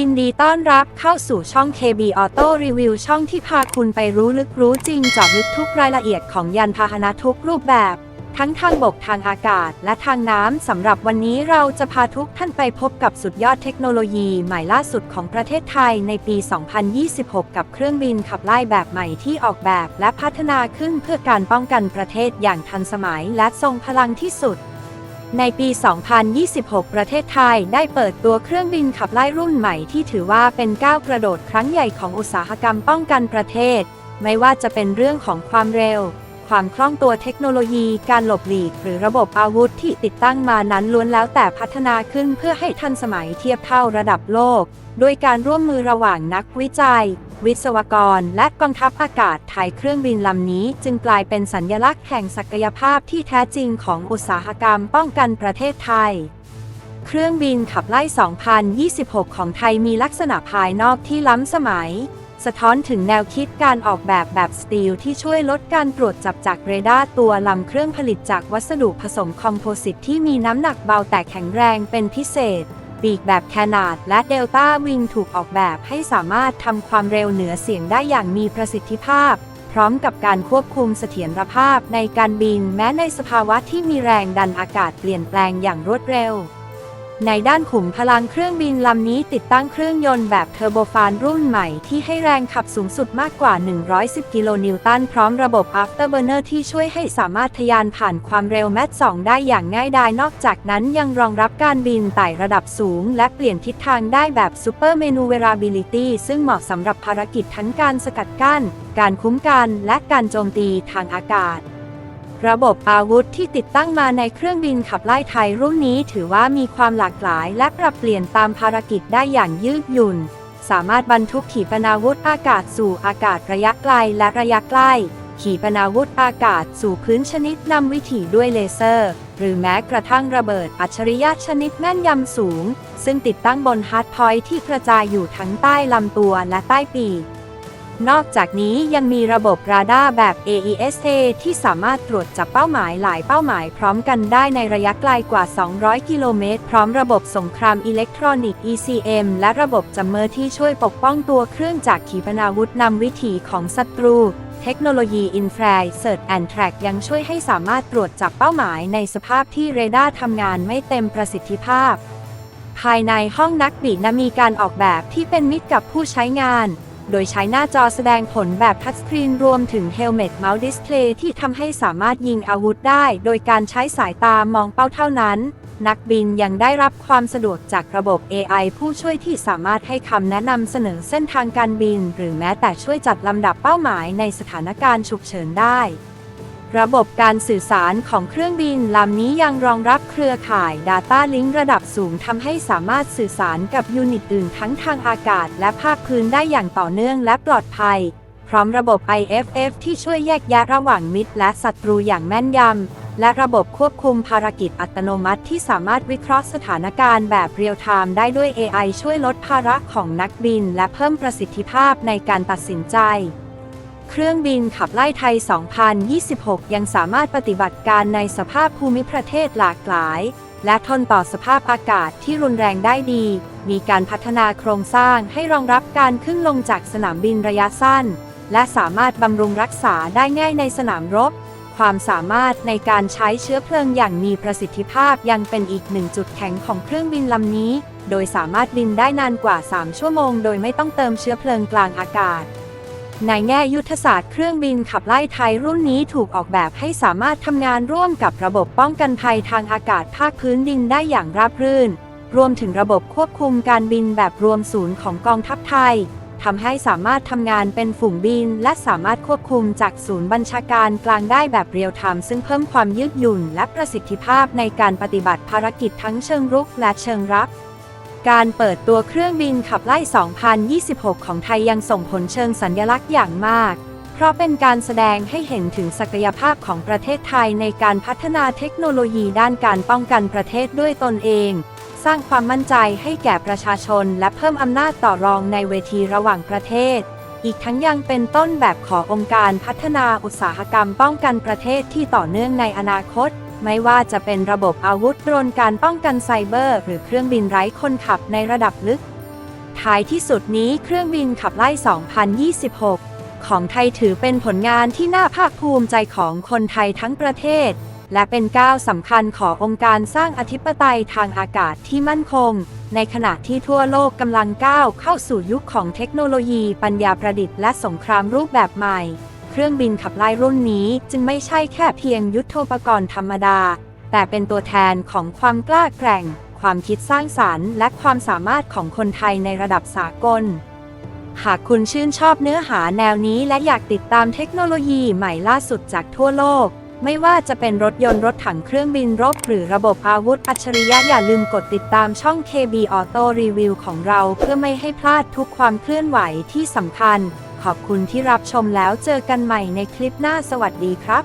ยินดีต้อนรับเข้าสู่ช่อง KB Auto Review ช่องที่พาคุณไปรู้ลึกรู้จริงเจาะลึกทุกรายละเอียดของยานพาหนะทุกรูปแบบ ทั้งทางบกทางอากาศ และทางน้ำสำหรับวันนี้เราจะพาทุกท่านไปพบกับสุดยอดเทคโนโลยีใหม่ล่าสุดของประเทศไทยในปี 2026 กับเครื่องบินขับไล่แบบใหม่ที่ออกแบบ และพัฒนาขึ้นเพื่อการป้องกันประเทศอย่างทันสมัยและทรงพลังที่สุด ในปี 2026 ประเทศไทยได้เปิดตัวเครื่องบินขับไล่รุ่นใหม่ที่ถือว่าเป็นก้าวกระโดดครั้งใหญ่ของอุตสาหกรรมป้องกันประเทศ ไม่ว่าจะเป็นเรื่องของความเร็ว ความคล่องตัวเทคโนโลยี การหลบหลีก หรือระบบอาวุธที่ติดตั้งมานั้นล้วนแล้วแต่พัฒนาขึ้นเพื่อให้ทันสมัยเทียบเท่าระดับโลกโดยการร่วมมือระหว่างนักวิจัย วิศวกร และกองทัพอากาศไทยเครื่องบินลำนี้ จึงกลายเป็นสัญญลักษณ์แห่งศักยภาพที่แท้จริงของอุตสาหกรรมป้องกันประเทศไทย เครื่องบินขับไล่ 2026 ของไทยมีลักษณะภายนอกที่ล้ำสมัย สะท้อนถึงแนวคิดการออกแบบแบบสตีลที่ช่วยลดการตรวจจับจากเรดาร์ตัวลำเครื่องผลิตจากวัสดุผสมคอมโพสิตที่มีน้ำหนักเบาแต่แข็งแรงเป็นพิเศษ ปีกแบบแคนาดและเดลต้าวิงถูกออกแบบให้สามารถทำความเร็วเหนือเสียงได้อย่างมีประสิทธิภาพ พร้อมกับการควบคุมเสถียรภาพในการบินแม้ในสภาวะที่มีแรงดันอากาศเปลี่ยนแปลงอย่างรวดเร็ว ในด้านขุมพลังเครื่องบินลำนี้ติดตั้งเครื่องยนต์แบบเทอร์โบฟานรุ่นใหม่ที่ให้แรงขับสูงสุดมากกว่า 110 กิโลนิวตันพร้อมระบบ Afterburner ที่ช่วยให้สามารถทะยานผ่านความเร็วแมท2ได้อย่างง่ายดายนอกจากนั้นยังรองรับการบินไต่ระดับสูง และเปลี่ยนทิศทางได้แบบ Super Maneuverability ซึ่งเหมาะสำหรับภารกิจทั้งการสกัดกั้น การคุ้มกันและการโจมตีทางอากาศ ระบบอาวุธที่ติดตั้งมาในเครื่องบินขับไล่ไทยรุ่นนี้ถือว่ามีความหลากหลายและปรับเปลี่ยนตามภารกิจได้อย่างยืดหยุ่น สามารถบรรทุกขีปนาวุธอากาศสู่อากาศระยะไกลและระยะใกล้ ขีปนาวุธอากาศสู่พื้นชนิดนำวิถีด้วยเลเซอร์ หรือแม้กระทั่งระเบิดอัจฉริยะชนิดแม่นยำสูง ซึ่งติดตั้งบนฮาร์ดพอยที่กระจายอยู่ทั้งใต้ลำตัวและใต้ปีก นอกจากนี้ยังมีระบบราดาร์แบบ AESA ที่สามารถตรวจจับเป้าหมายหลายเป้าหมายพร้อมกันได้ในระยะไกลกว่า 200 กิโลเมตร พร้อมระบบสงครามอิเล็กทรอนิกส์ ECM และระบบจัมเมอร์ที่ช่วยปกป้องตัวเครื่องจากขีปนาวุธนำวิถีของศัตรู เทคโนโลยี i n f r a Search and Track ยังช่วยให้สามารถตรวจจับเป้าหมายในสภาพที่เรดาร์ทำงานไม่เต็มประสิทธิภาพ ภายในห้องนักบินมีการออกแบบที่เป็นมิตรกับผู้ใช้งาน โดยใช้หน้าจอแสดงผลแบบทัชสกรีนรวมถึง Helmet Mount Display ที่ทำให้สามารถยิงอาวุธได้ โดยการใช้สายตามองเป้าเท่านั้น นักบินยังได้รับความสะดวกจากระบบ AI ผู้ช่วยที่สามารถให้คำแนะนำเสนอเส้นทางการบิน หรือแม้แต่ช่วยจัดลำดับเป้าหมายในสถานการณ์ฉุกเฉินได้ ระบบการสื่อสารของเครื่องบินลำนี้ยังรองรับเครือข่าย Data Link ระดับสูงทำให้สามารถสื่อสารกับยูนิตอื่นทั้งทางอากาศและภาคพื้นได้อย่างต่อเนื่องและปลอดภัย พร้อมระบบ IFF ที่ช่วยแยกแยะระหว่างมิตร และศัตรูอย่างแม่นยำ และระบบควบคุมภารกิจอัตโนมัติที่สามารถวิเคราะห์สถานการณ์แบบเรียลไทม์ได้ด้วย AI ช่วยลดภาระของนักบิน และเพิ่มประสิทธิภาพในการตัดสินใจ เครื่องบินขับไล่ไทย 2026 ยังสามารถปฏิบัติการในสภาพภูมิประเทศหลากหลาย และทนต่อสภาพอากาศที่รุนแรงได้ดี มีการพัฒนาโครงสร้างให้รองรับการขึ้นลงจากสนามบินระยะสั้น และสามารถบำรุงรักษาได้ง่ายในสนามรบ ความสามารถในการใช้เชื้อเพลิงอย่างมีประสิทธิภาพยังเป็นอีกหนึ่งจุดแข็งของเครื่องบินลำนี้ โดยสามารถบินได้นานกว่า 3 ชั่วโมง โดยไม่ต้องเติมเชื้อเพลิงกลางอากาศ ในแง่ยุทธศาสตร์เครื่องบินขับไล่ไทยรุ่นนี้ถูกออกแบบให้สามารถทำงานร่วมกับระบบป้องกันภัยทางอากาศภาคพื้นดินได้อย่างราบรื่น รวมถึงระบบควบคุมการบินแบบรวมศูนย์ของกองทัพไทยทำให้สามารถทำงานเป็นฝูงบิน และสามารถควบคุมจากศูนย์บัญชาการกลางได้แบบเรียลไทม์ซึ่งเพิ่มความยืดหยุ่น และประสิทธิภาพในการปฏิบัติภารกิจทั้งเชิงรุกและเชิงรับ การเปิดตัวเครื่องบินขับไล่ 2026 ของไทยยังส่งผลเชิงสัญญลักษณ์อย่างมาก เพราะเป็นการแสดงให้เห็นถึงศักยภาพของประเทศไทยในการพัฒนาเทคโนโลยีด้านการป้องกันประเทศด้วยตนเอง สร้างความมั่นใจให้แก่ประชาชน และเพิ่มอำนาจต่อรองในเวทีระหว่างประเทศ อีกทั้งยังเป็นต้นแบบขององค์การพัฒนาอุตสาหกรรมป้องกันประเทศที่ต่อเนื่องในอนาคต ไม่ว่าจะเป็นระบบอาวุธโดรนการป้องกันไซเบอร์ หรือเครื่องบินไร้คนขับในระดับลึก ท้ายที่สุดนี้เครื่องบินขับไล่ 2026 ของไทยถือเป็นผลงานที่น่าภาคภูมิใจของคนไทยทั้งประเทศ และเป็นก้าวสำคัญขององค์การสร้างอธิปไตยทางอากาศที่มั่นคง ในขณะที่ทั่วโลกกำลังก้าวเข้าสู่ยุคของเทคโนโลยีปัญญาประดิษฐ์และสงครามรูปแบบใหม่ เครื่องบินขับไล่รุ่นนี้จึงไม่ใช่แค่เพียงยุทธปกรณ์ธรรมดา แต่เป็นตัวแทนของความกล้าแกร่ง ความคิดสร้างสารรค์และความสามารถของคนไทยในระดับสากล หากคุณชื่นชอบเนื้อหาแนวนี้และอยากติดตามเทคโนโลยีใหม่ล่าสุดจากทั่วโลก ไม่ว่าจะเป็นรถยนต์รถถังเครื่องบินรบ หรือระบบอาวุธอัจฉริยะอย่าลืมกดติดตามช่อง KB Auto Review ของเราเพื่อไม่ให้พลาดทุกความเคลื่อนไหวที่สำคัญ ขอบคุณที่รับชมแล้วเจอกันใหม่ในคลิปหน้าสวัสดีครับ